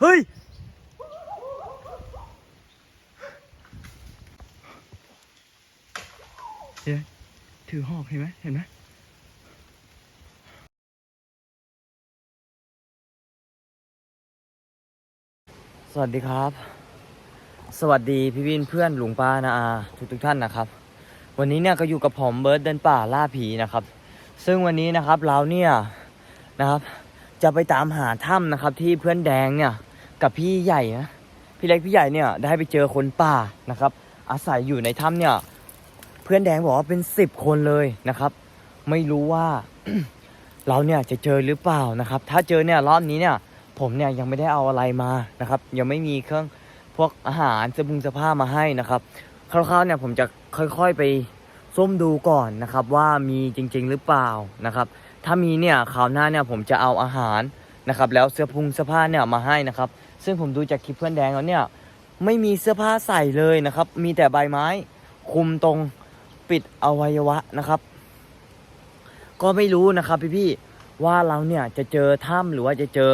เฮ้ย เดี๋ยวถือหอกเห็นไหมเห็นไหมสวัสดีครับ สวัสดีพี่วินเพื่อนหลวงป้านาอาทุกทุกๆท่านนะครับ วันนี้เนี่ยก็อยู่กับผมเบิร์ดเดินป่าล่าผีนะครับ ซึ่งวันนี้นะครับเราเนี่ยนะครับ จะไปตามหาถ้ำนะครับที่เพื่อนแดงเนี่ย กับพี่ใหญ่นะพี่เล็กพี่ใหญ่เนี่ยได้ไปเจอคนป่านะครับ อาศัยอยู่ในถ้ำเนี่ย เพื่อนแดงบอกว่าเป็นสิบคนเลยนะครับ ไม่รู้ว่าเราเนี่ยจะเจอหรือเปล่านะครับ ถ้าเจอเนี่ยรอบนี้เนี่ย ผมเนี่ยยังไม่ได้เอาอะไรมานะครับ ยังไม่มีเครื่องพวกอาหารเสื้อผงเสื้อผ้ามาให้นะครับคร่าวๆเนี่ยผมจะค่อยๆไปส้มดูก่อนนะครับ ว่ามีจริง ๆ หรือเปล่านะครับ ถ้ามีเนี่ยคราวหน้าเนี่ยผมจะเอาอาหารนะครับ แล้วเสื้อผงเสื้อผ้าเนี่ยมาให้นะครับ ซึ่งผมดูจากคลิปเพื่อนแดงแล้วเนี่ย ไม่มีเสื้อผ้าใส่เลยนะครับ มีแต่ใบไม้คุมตรงปิดอวัยวะนะครับ ก็ไม่รู้นะครับพี่ๆว่าเราเนี่ยจะเจอถ้ำหรือว่าจะเจอ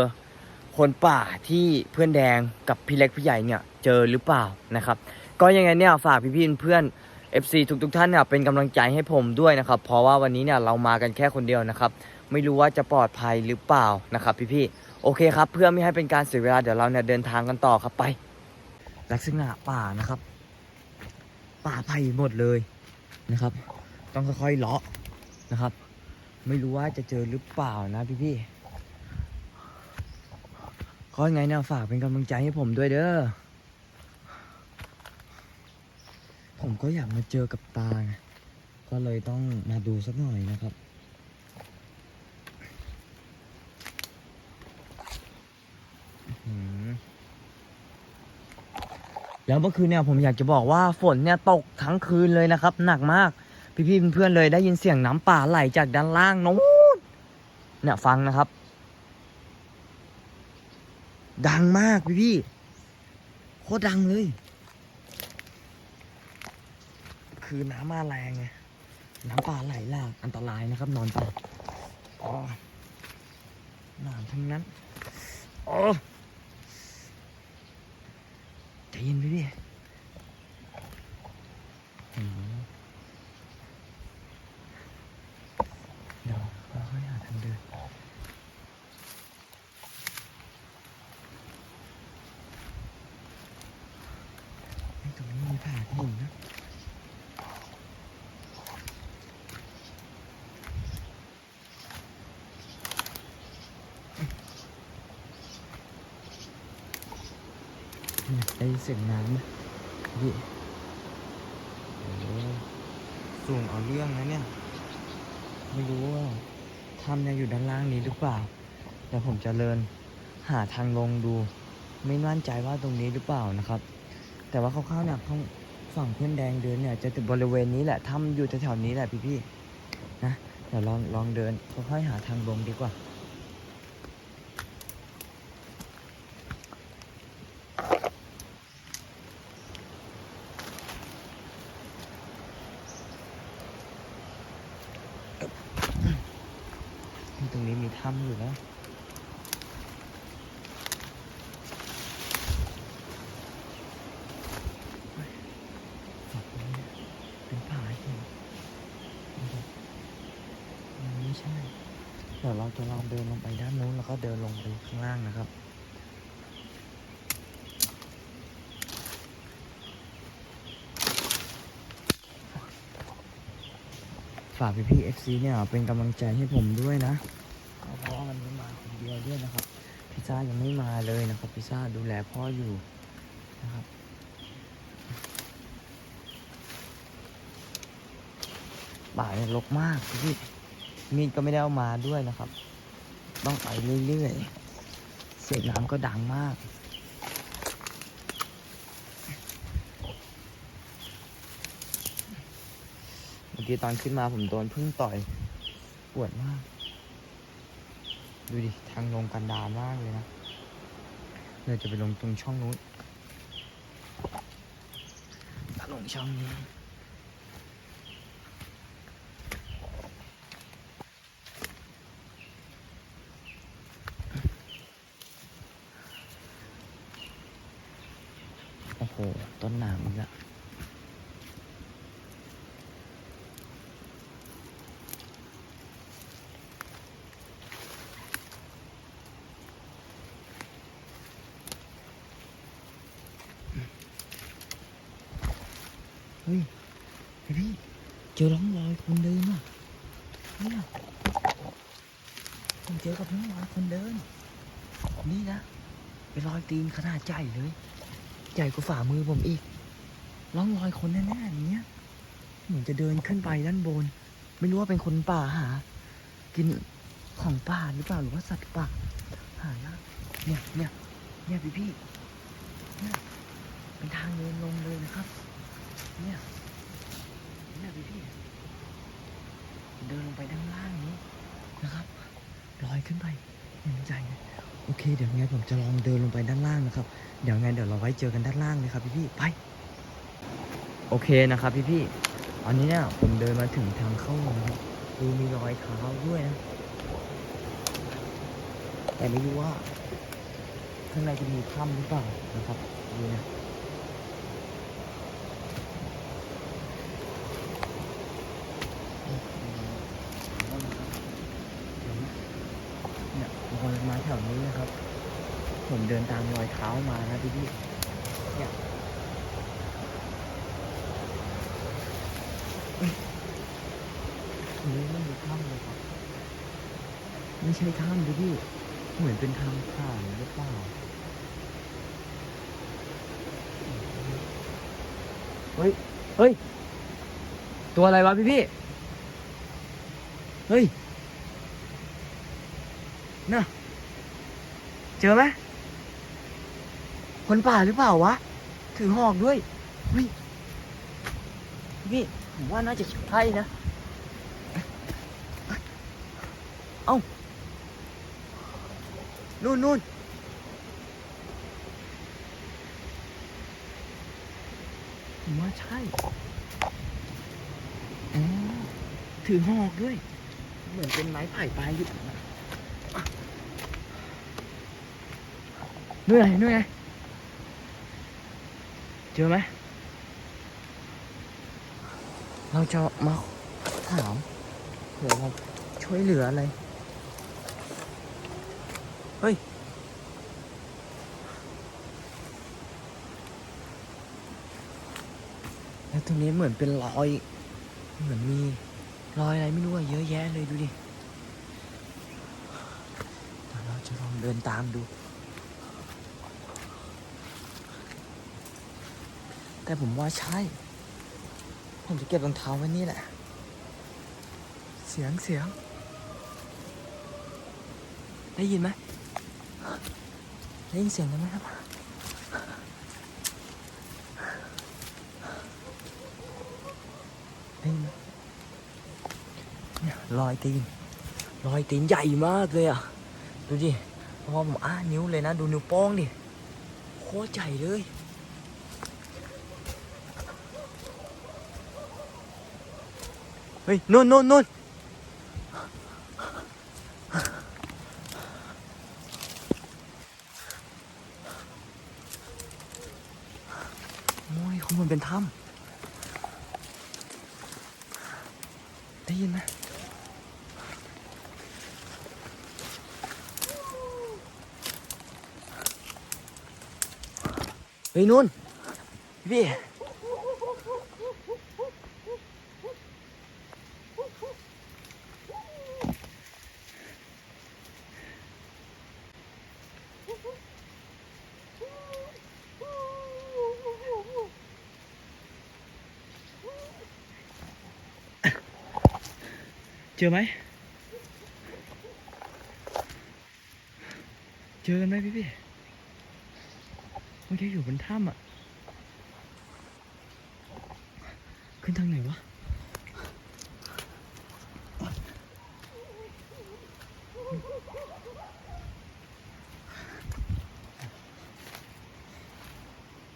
คนป่าที่เพื่อนแดงกับพี่เล็กพี่ใหญ่เนี่ยเจอหรือเปล่านะครับ ก็ยังไงเนี่ยฝากพี่ๆเพื่อน FC ทุกๆทท่านเนี่ยเป็นกำลังใจให้ผมด้วยนะครับ เพราะว่าวันนี้เนี่ยเรามากันแค่คนเดียวนะครับ ไม่รู้ว่าจะปลอดภัยหรือเปล่านะครับ พี่ๆ โอเคครับ เพื่อไม่ให้เป็นการเสียเวลาเดี๋ยวเราเนี่ยเดินทางกันต่อครับไป ลักษณะป่านะครับ ป่าไผ่หมดเลยนะครับ ต้องค่อยๆเลาะนะครับ ไม่รู้ว่าจะเจอหรือเปล่านะพี่ๆก็ยังไงเนี่ยฝากเป็นกำลังใจให้ผมด้วยเด้อผมก็อยากมาเจอกับตา ก็เลยต้องมาดูสักหน่อยนะครับอื้อหือ แล้วเมื่อคืนเนี่ยผมอยากจะบอกว่าฝนเนี่ยตกทั้งคืนเลยนะครับ หนักมาก พี่ๆเพื่อนๆเลยได้ยินเสียงน้ำป่าไหลจากด้านล่างนู้นเนี่ยฟังนะครับ ดังมากพี่พี่โคตรดังเลย คือน้ำมาแรงไงน้ำป่าไหลหลากอันตรายนะครับ นอนป่าอ๋อหนามทั้งนั้นอ๋อ เย็นดีเดี๋ยวเราค่อยหาทางเดินตรงนี้มีผาหินนะ เนี่ยได้ยินเสียงน้ำไหมพี่โอ้โหสูงเอาเรื่องนะเนี่ย ไม่รู้ว่าถ้ำเนี่ยอยู่ด้านล่างนี้หรือเปล่าแต่ผมจะเดินหาทางลงดู ไม่มั่นใจว่าตรงนี้หรือเปล่านะครับ แต่ว่าคร่าวๆเนี่ยข้างฝั่งเพื่อนแดงเดินเนี่ยจะถึงบริเวณนี้แหละถ้ำอยู่แถวๆนี้แหละพี่ๆนะเดี๋ยวลองลองเดินค่อยๆหาทางลงดีกว่า ตรงนี้มีถ้ำอยู่นะฝั่งนี้เป็นผาหินนะครับมันไม่ใช่ เดี๋ยว เดินลงไปด้านนู้นแล้วก็เดินลงไปข้างล่างนะครับ ฝากพี่พี่เอฟซีเนี่ยเป็นกำลังใจให้ผมด้วยนะ เพราะวันนี้มาคนเดียวด้วยนะครับพิซซ่ายังไม่มาเลยนะครับพิซซ่าดูแลพ่ออยู่นะครับป่าเนี่ยรกมากพี่มีดก็ไม่ได้เอามาด้วยนะครับ ต้องไปเรื่อยๆ เสียงน้ำก็ดังมากเมื่อกี้ตอนขึ้นมาผมโดนพึ่งต่อย ปวดมาก ดูดิ ทางลงกันดารมากเลยนะเราจะไปลงตรงช่องนู้นถ้าลงช่องนี้ ช ต้นหนามอีกล้วเฮ้ยพี่เจอร่องรอยคนเดินอะเนี่ยผมเจอกับร่องรอยคนเดิน นี่นะเป็นรอยตีนขนาดใหญ่เลย ใหญ่กว่าฝ่ามือผมอีกร่องรอยคนแน่ๆอย่างเงี้ยเหมือนจะเดินขึ้นไปด้านบน ไม่รู้ว่าเป็นคนป่าหา กินของป่าหรือเปล่าหรือว่าสัตว์ป่าหายากเนี่ยเนี่ยเนี่ยพี่พี่เนี่ยเป็นทางเดินลงเลยนะครับ เนี่ยเนี่ยพี่พี่เดินลงไปด้านล่างนี้นะครับลอยขึ้นไปอย่าใจเลย โอเค เดี๋ยวไงผมจะลองเดินลงไปด้านล่างนะครับ เดี๋ยวไงเดี๋ยวเราไว้เจอกันด้านล่างเลยครับพี่พี่ไป โอเคนะครับพี่พี่อันนี้เนี่ยผมเดินมาถึงทางเข้าแล้วนะครับดูมีรอยเท้าด้วยนะ แต่ไม่รู้ว่าข้างในจะมีถ้ำหรือเปล่านะครับดูนะเนี่ยพอมาแถวนี้นะครับ ผม เดินตามรอยเท้ามานะพี่พี่เนี่ยนี้ไม่มีถ้ำเลยครับ ไม่ใช่ถ้ำพี่พี่ เหมือนเป็นทางผ่านหรือเปล่า เฮ้ย เฮ้ย ตัวอะไรวะพี่พี่ เฮ้ย น่ะ เจอไหม คนป่าหรือเปล่าวะ ถือหอกด้วยเฮ้ยพี่ผมว่าน่าจะใช่นะ เอ้า นู่นนู่นผมว่าใช่ ถือหอกด้วย เหมือนเป็นไม้ไผ่ปลายอยู่นะนู่นไงนู่นไง เจอไหม เราจะมาถามเผื่อเราช่วยเหลืออะไร เฮ้ย แล้วตรงนี้เหมือนเป็นรอย เหมือนมีรอยอะไรไม่รู้อะเยอะแยะเลยดูดิเดี๋ยวเราจะลองเดินตามดู แต่ผมว่าใช่ ผมจะเก็บรองเท้าไว้นี่แหละ เสียงเสียง ได้ยินไหมได้ยินเสียงกันไหมครับ ได้ยินเนี่ยรอยตีน รอยตีนใหญ่มากเลยอะ ดูดิพอผมอ้านิ้วเลยนะ ดูนิ้วโป้งดิ โคตรใหญ่เลย เฮ้ยนู่นนู่นนู่นโอ้ยข้างบนเป็นถ้ำได้ยินไหมเฮ้ยนุ่นพี่ จอไหม เจอกันไหมพี่พี่มื่อกี้อยู่บนถ้ำอะ ขึ้นทางไหนวะ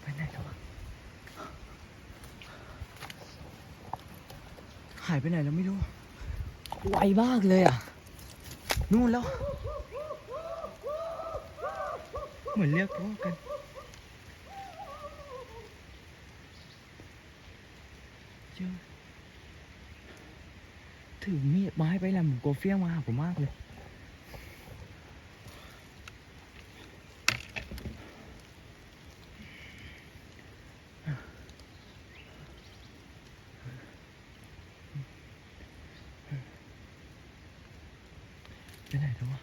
ไปไหนแล้ววะ หายไปไหนแล้วไม่รู้ ไวมากเลยอะ นู่นแล้ว เหมือนเรียกพ่อกัน เจ้าถือมีดไม้ไปแล้วเหมือนกลัเฟี้ยมาหาผมมากเลย ไปไหนแล้ววะ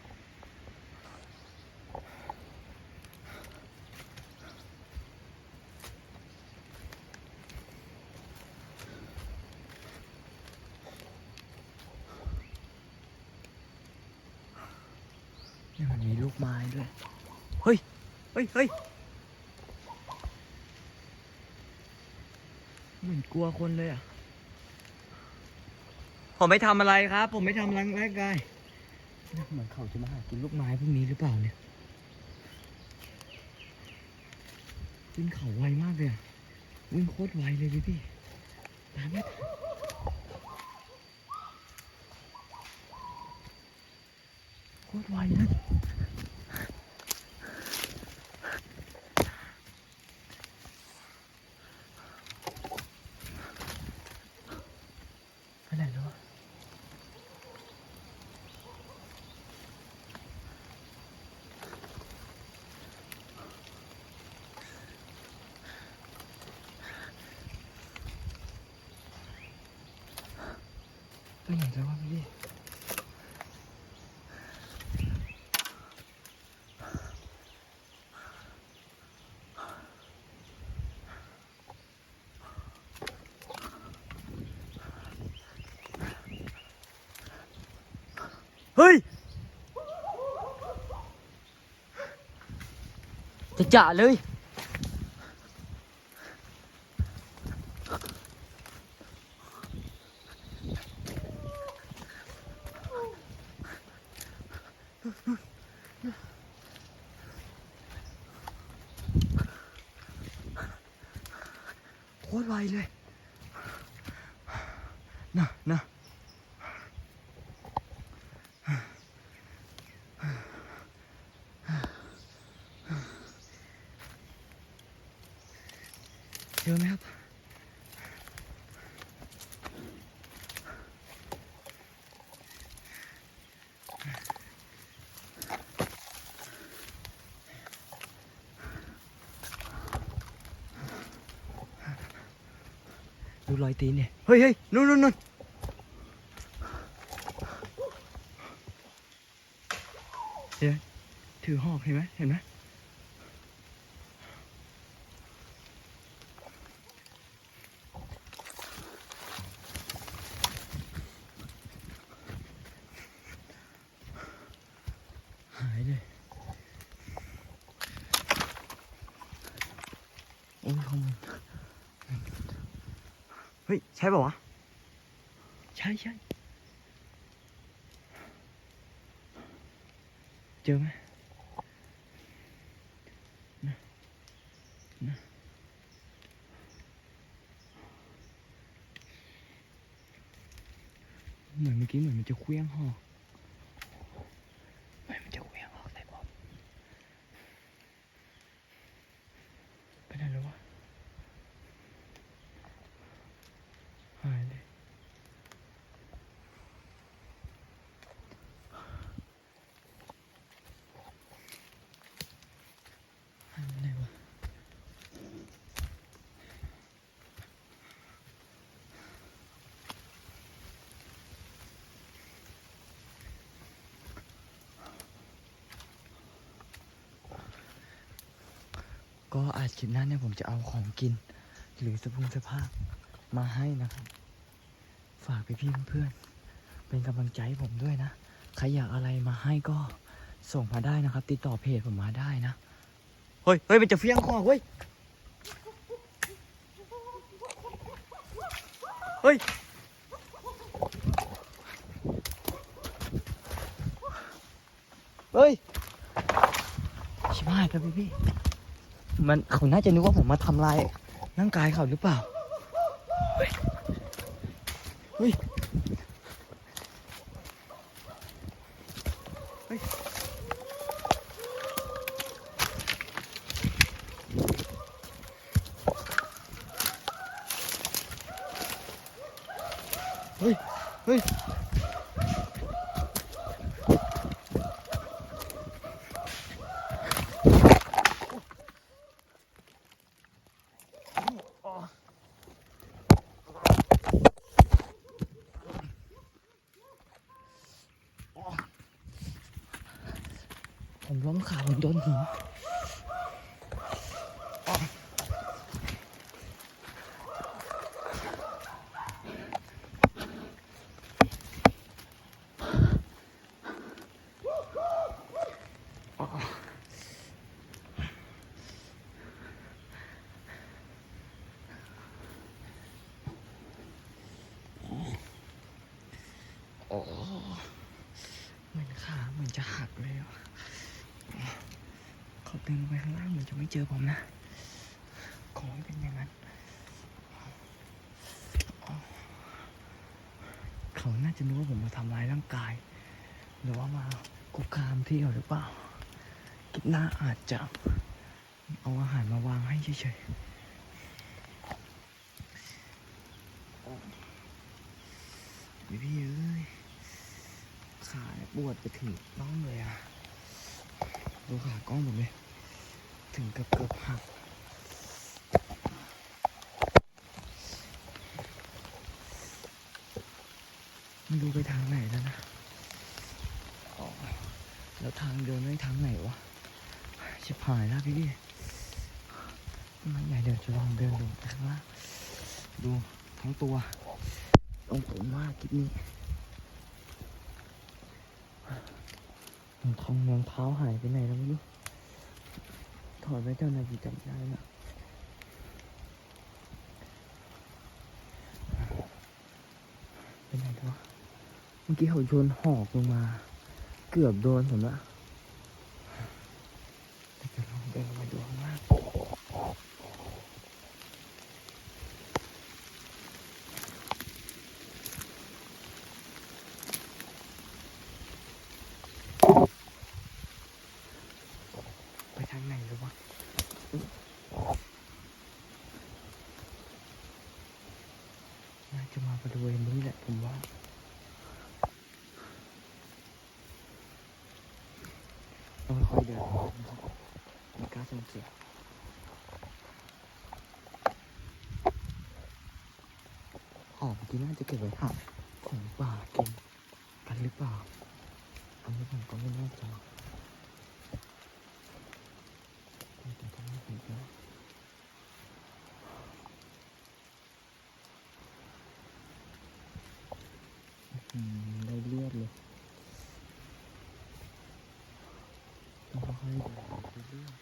นี่มันมีลูกไม้ด้วย เฮ้ย เฮ้ย เฮ้ยเหมือนกลัวคนเลยอะ ผมไม่ทำอะไรครับ ผมไม่ทำรังแรกกาย เหมือนเขาจะมาหากินลูกไม้พวกนี้หรือเปล่าเนี่ยวิ่งเขาไวมากเลยอะวิ่งโคตรไวเลยพี่พี่ตามไม่ทันโคตรไวนะไปไหนแล้ววะ ไปไหนแล้ววะพี่เฮ้ย จะจ่าเลย โคตรไวเลยนะนะ เจอไหมครับดูรอยตีนเนี่ย เฮ้ยเฮ้ยนู่นนู่นนู่นเดี๋ยวถือหอกเห็นไหมเห็นไหมหายเลย โอ้ยขโมยเฮ้ยใช่ป่าวะ ใช่ใช่เจอไหมนะนะเหมือนเมื่อกี้เหมือนมันจะเคลี้ยงหอกเหมือนมันจะเคลี้ยงหอกใส่ผมไปไหนแล้ววะ หายเลยหายไปไหนวะ ก็อาจคลิปหน้าเนี่ยผมจะเอาของกิน หรือเสพุงเสื้อผ้ามาให้นะครับ ฝากไปพี่เพื่อนๆเป็นกำลังใจผมด้วยนะ ใครอยากอะไรมาให้ก็ส่งมาได้นะครับ ติดต่อเพจผมมาได้นะ เฮ้ยเฮ้ยมันจะเฟี้ยงคอเฮ้ย เฮ้ยเฮ้ยชิบหายไปพี่พี่ มันเขาน่าจะนึกว่าผมมาทำลายร่างกายเขาหรือเปล่า เฮ้ย ผมล้มขาผมโดนหินโอ้เหมือนขาเหมือนจะหักเลยอะ เขาเดินลงไปข้างล่างเหมือนจะไม่เจอผมนะ ขอให้เป็นอย่างนั้น จะรู้ว่าผมมาทำร้ายร่างกาย หรือว่ามาคุกคามที่เขาหรือเปล่าคิดหน้าอาจจะเอาอาหารมาวางให้เฉยๆพี่เอ้ยขาปวดไปถึงน้องเลยอะ ดูขากล้องผมเลย ถึงกับเกือบหัก ไม่รู้ไปทางไหนแล้วนะอ๋อแล้วทางเดินไม่ทางไหนวะชิบหายแล้วพี่ดิมันใหญ่เดี๋ยวจะลองเดินลงไปข้างล่างดูทั้งตัวต้องผมว่าคลิปนี้รองท้ารองเท้าหายไปไหนแล้วไม่รู้ถอดไว้เจ้าหน้าที่จำได้นะเป็นไงตัวะเมื่อกี้เขาโยนหอกลงมา เกือบโดนผมละแต่จะลองเดินมาดูข้างล่างไปทางไหนหรือวะ น่าจะมาบริเวณนี้แหละผมว่า ต้อง ค่อยเดินนะครับไม่กล้าส่งเสียงหอมที่น่าจะเก็บไว้ค่ะของป่ากินกันหรือเปล่าอันนี้ผมก็ไม่แน่ใจแต่ถ้าไม่เป็นก็อืมได้เลือดเลยต้องค่อยๆเดินไปเรื่อย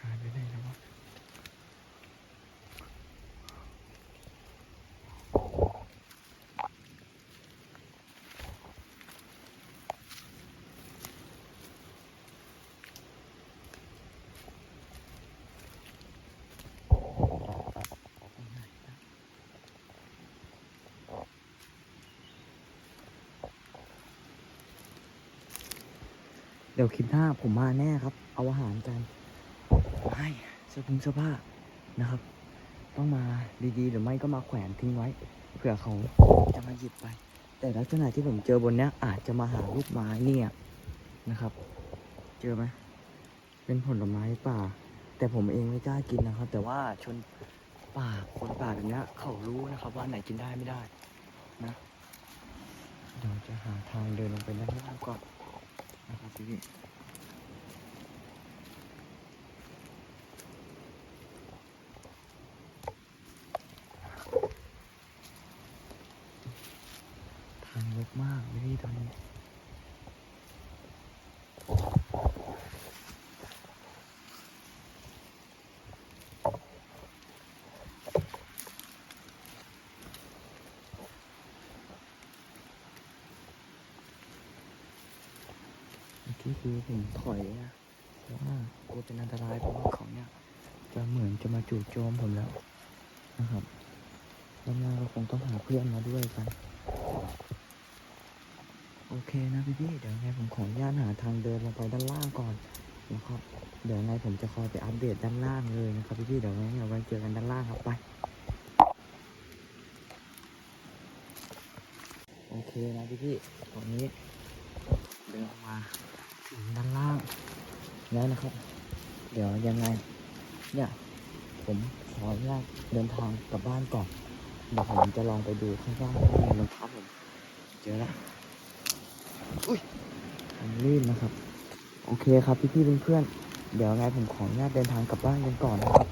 หายไปไหนแล้ววะ เดี๋ยวคลิปหน้าผมมาแน่ครับ เอาอาหารกันให้เสื้อผงเสื้อผ้านะครับ ต้องมาดีๆ หรือไม่ก็มาแขวนทิ้งไว้เผื่อเขาจะมาหยิบไป แต่ลักษณะที่ผมเจอบนเนี้ยอาจจะมาหาลูกไม้เนี่ยนะครับ เจอไหมเป็นผลไม้ป่า แต่ผมเองไม่กล้ากินนะครับ แต่ว่าชนป่าคนป่าแบบนี้เขารู้นะครับ ว่าไหนกินได้ไม่ได้นะเดี๋ยวจะหาทางเดินลงไปด้านล่างก่อน блин. เมื่คือผมถอยนะเพราะว่ากลัวเป็นอันตรายเพราะว่าเขาเนี่ย จะเหมือนจะมาจู่โจมผมแล้วนะครับด้านหน้าก็คงต้องหาเพื่อนมาด้วยกัน โอเคนะพี่พี่เดี๋ยวไงผมขออนุญาตหาทางเดินลงไปด้านล่างก่อนนะครับ เดี๋ยวไงผมจะคอยไปอัปเดตด้านล่างเลยนะครับพี่พี่เดี๋ยวไงเอาไว้เจอกันด้านล่างครับไป โอเคนะพี่พี่ตอนนี้เดินออกมา ด้านล่างแล้วนะครับ เดี๋ยวยังไงเนี่ยผมขออนุญาตเดินทางกลับบ้านก่อนเดี๋ยวผมจะลองไปดูข้างล่างว่ามีรองเท้าผมเจอแล้วอุ้ยมันลื่นนะครับ โอเคครับพี่พี่ๆเพื่อนๆเดี๋ยวไงผมขออนุญาตเดินทางกลับบ้านกันก่อนนะครับ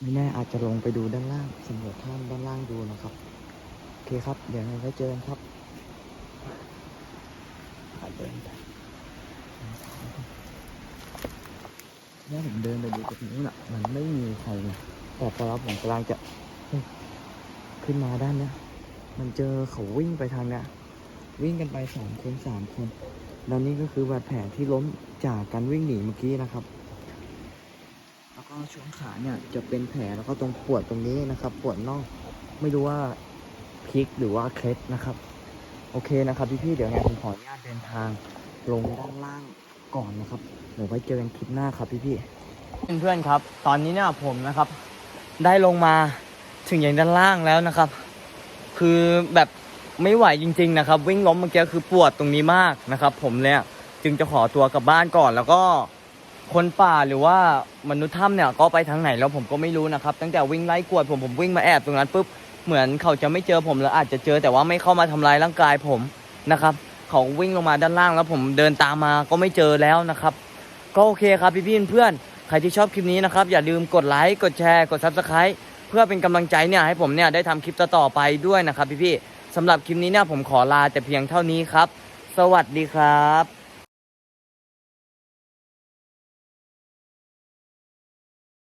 ไม่แน่อาจจะลงไปดูด้านล่างสำรวจท่ามด้านล่างดูนะครับโอเคครับ เดี๋ยวไงไว้เจอกันครับเดินไป เนี่ยผมเดินไปดูตรงนู้นอะ มันไม่มีใครเลยแต่พอเราผมกำลังจะขึ้นมาด้านเนี้ยมันเจอเขาวิ่งไปทางเนี้ยวิ่งกันไปสองคนสามคนแล้วนี่ก็คือบาดแผลที่ล้มจากการวิ่งหนีเมื่อกี้นะครับ แล้วก็ช่วงขาเนี่ยจะเป็นแผลแล้วก็ตรงปวดตรงนี้นะครับปวดน่องไม่รู้ว่าพลิกหรือว่าเคล็ดนะครับ โอเคนะครับพี่ๆเดี๋ยวไงผมขออนุญาตเดินทางลงด้านล่าง ก่อนนะครับเดี๋ยวไว้เจอกันคลิปหน้าครับพี่ๆเพื่อนๆครับ ตอนนี้เนี่ยผมนะครับ ได้ลงมาถึงอย่างด้านล่างแล้วนะครับ คือแบบไม่ไหวจริง ๆ นะครับ วิ่งล้มเมื่อกี้คือปวดตรงนี้มากนะครับ ผมเนี่ยจึงจะขอตัวกลับบ้านก่อนแล้วก็คนป่าหรือว่ามนุษย์ถ้ำเนี่ยก็ไปทางไหนแล้วผมก็ไม่รู้นะครับ ตั้งแต่วิ่งไล่กวดผมผมวิ่งมาแอบตรงนั้นปุ๊บเหมือนเขาจะไม่เจอผมแล้วอาจจะเจอแต่ว่าไม่เข้ามาทำลายร่างกายผมนะครับ เขาวิ่งลงมาด้านล่างแล้วผมเดินตามมาก็ไม่เจอแล้วนะครับ ก็โอเคครับพี่ๆเพื่อนๆใครที่ชอบคลิปนี้นะครับอย่าลืมกดไลค์กดแชร์กดซับสไคร b ์เพื่อเป็นกำลังใจเนี่ยให้ผมเนี่ยได้ทำคลิปต่อๆไปด้วยนะครับพี่ๆสำหรับคลิปนี้เนี่ยผมขอลาแต่เพียงเท่านี้ครับ สวัสดีครับ